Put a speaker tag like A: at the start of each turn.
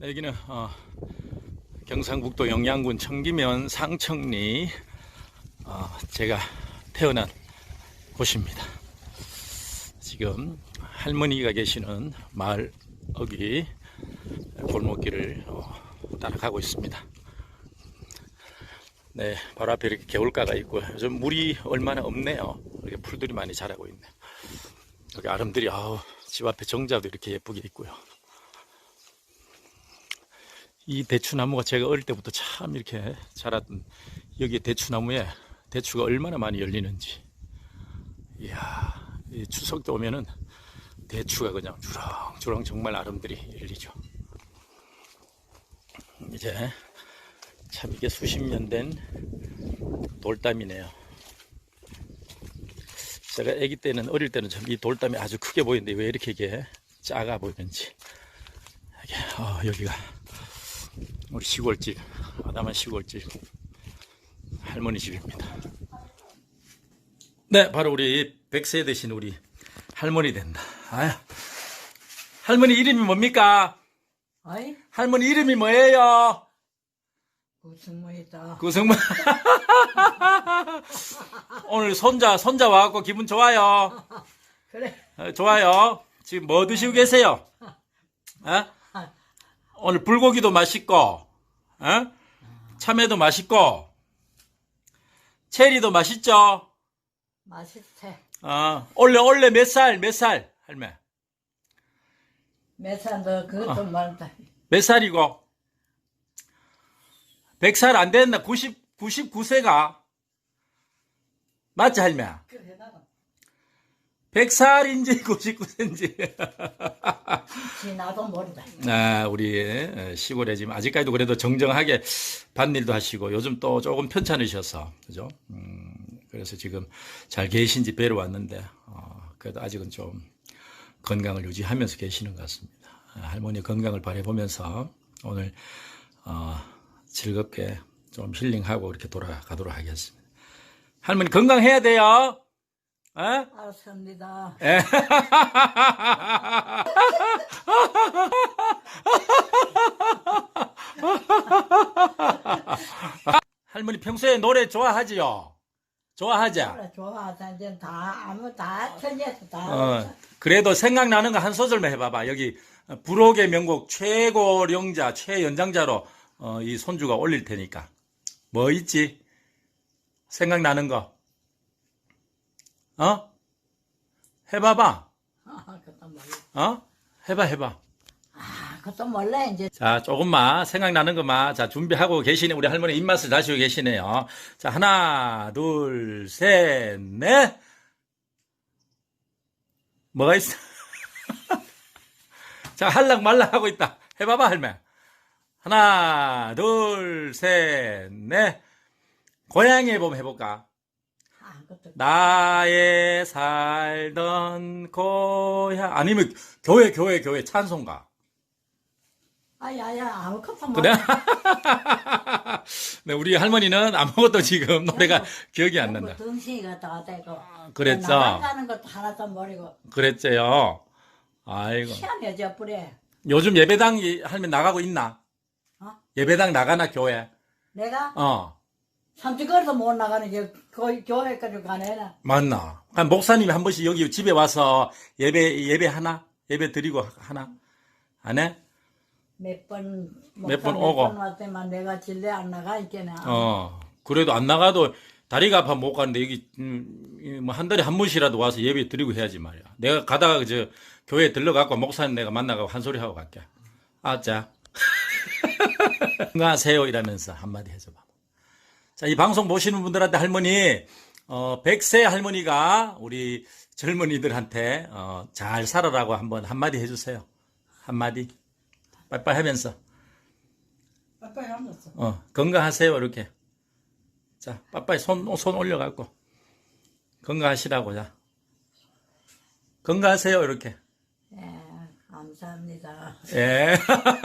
A: 네, 여기는 어, 경상북도 영양군 청기면 상청리 어, 제가 태어난 곳입니다. 지금 할머니가 계시는 마을 어귀 골목길을 어, 따라가고 있습니다. 네, 바로 앞에 이렇게 개울가가 있고 요즘 물이 얼마나 없네요. 이렇게 풀들이 많이 자라고 있네. 여기 아름들이 아우 집 앞에 정자도 이렇게 예쁘게 있고요. 이 대추나무가 제가 어릴 때부터 참 이렇게 자랐던 여기 대추나무에 대추가 얼마나 많이 열리는지. 이야, 이 추석 때 오면은 대추가 그냥 주렁주렁 정말 아름들이 열리죠. 이제 참 이게 수십 년 된 돌담이네요. 제가 아기 때는 어릴 때는 참 이 돌담이 아주 크게 보이는데 왜 이렇게 이게 작아 보이는지. 어, 여기가 우리 시골집, 아담한 시골집 할머니 집입니다. 네, 바로 우리 백세 되신 우리 할머니 된다. 아유, 할머니 이름이 뭡니까?
B: 아이,
A: 할머니 이름이 뭐예요?
B: 구승모이다.
A: 구성문. 오늘 손자, 손자 와갖고 기분 좋아요.
B: 그래,
A: 어, 좋아요. 지금 뭐 드시고 계세요? 어? 오늘 불고기도 맛있고, 어? 참외도 맛있고, 체리도 맛있죠?
B: 맛있대.
A: 어, 원래, 원래 몇 살, 몇 살, 할매?
B: 매산도 그것도 많다.
A: 몇 살이고? 100살 안 됐나? 90, 99세가? 맞지, 할매?
B: 그래, 나도.
A: 100살인지 99세인지.
B: 지나도 모르다.
A: 아, 우리 시골에 지금 아직까지도 그래도 정정하게 밭일도 하시고 요즘 또 조금 편찮으셔서 그죠? 음, 그래서 지금 잘 계신지 뵈러 왔는데 어, 그래도 아직은 좀 건강을 유지하면서 계시는 것 같습니다. 아, 할머니 건강을 바라보면서 오늘 어, 즐겁게 좀 힐링하고 이렇게 돌아가도록 하겠습니다. 할머니 건강해야 돼요. 어?
B: 알았습니다.
A: 예. 할머니 평소에 노래 좋아하지요? 좋아하자.
B: 그래, 좋아하다. 이제 다, 아무 다 천지에서 다.
A: 어, 그래도 생각나는 거 한 소절만 해봐봐. 여기 불혹의 명곡 최고령자, 최연장자로 어, 이 손주가 올릴 테니까. 뭐 있지? 생각나는 거. 어? 해봐봐.
B: 아, 그것도 몰라.
A: 어? 해봐, 해봐.
B: 아, 그것도 몰라, 이제.
A: 자, 조금만 생각나는 것만 자 준비하고 계시네. 우리 할머니 입맛을 다시고 계시네요. 자, 하나, 둘, 셋, 넷. 뭐가 있어? 자, 할락 말락 하고 있다. 해봐봐, 할매. 하나, 둘, 셋, 넷. 고양이 앨범 해볼까?
B: 아.
A: 나의 살던 고향. 아니면 교회, 교회, 교회 찬송가.
B: 아, 야, 야, 아무것도
A: 그래? 네, 우리 할머니는 아무것도 지금 노래가 기억이 안 난다.
B: 등신이가 다 되고.
A: 그랬죠?
B: 나가는 것도 하나도 모르고.
A: 그랬죠요. 아이고.
B: 희한해져, 뿌래.
A: 요즘 예배당 이- 할머니 나가고 있나?
B: 어?
A: 예배당 나가나 교회?
B: 내가
A: 어,
B: 삼지거리도 못 나가는 게 거의 교회까지 가네나.
A: 맞나? 그럼 목사님이 한 번씩 여기 집에 와서 예배 예배 하나? 예배 드리고 하나? 안 해?
B: 몇 번,
A: 몇번 오고.
B: 몇번 왔더만 내가 진례 안 나가 있겠네.
A: 어, 그래도 안 나가도 다리가 아파 못 가는데 여기 음, 뭐한 달에 한 번씩이라도 와서 예배 드리고 해야지 말이야. 내가 가다가 저 교회 들러갖고 목사님 내가 만나고 한 소리 하고 갈게. 아, 자. 안녕하세요 이러면서 한마디 해줘봐. 자, 이 방송 보시는 분들한테 할머니, 어, 백세 할머니가 우리 젊은이들한테 어, 잘 살아라고 한번 한마디 해주세요. 한마디. 빨빨 하면서.
B: 빨리 앉았어.
A: 어, 건강하세요, 이렇게. 자, 빠빠이 손, 손 올려갖고. 건강하시라고, 자. 건강하세요, 이렇게.
B: 예, 감사합니다.
A: 예.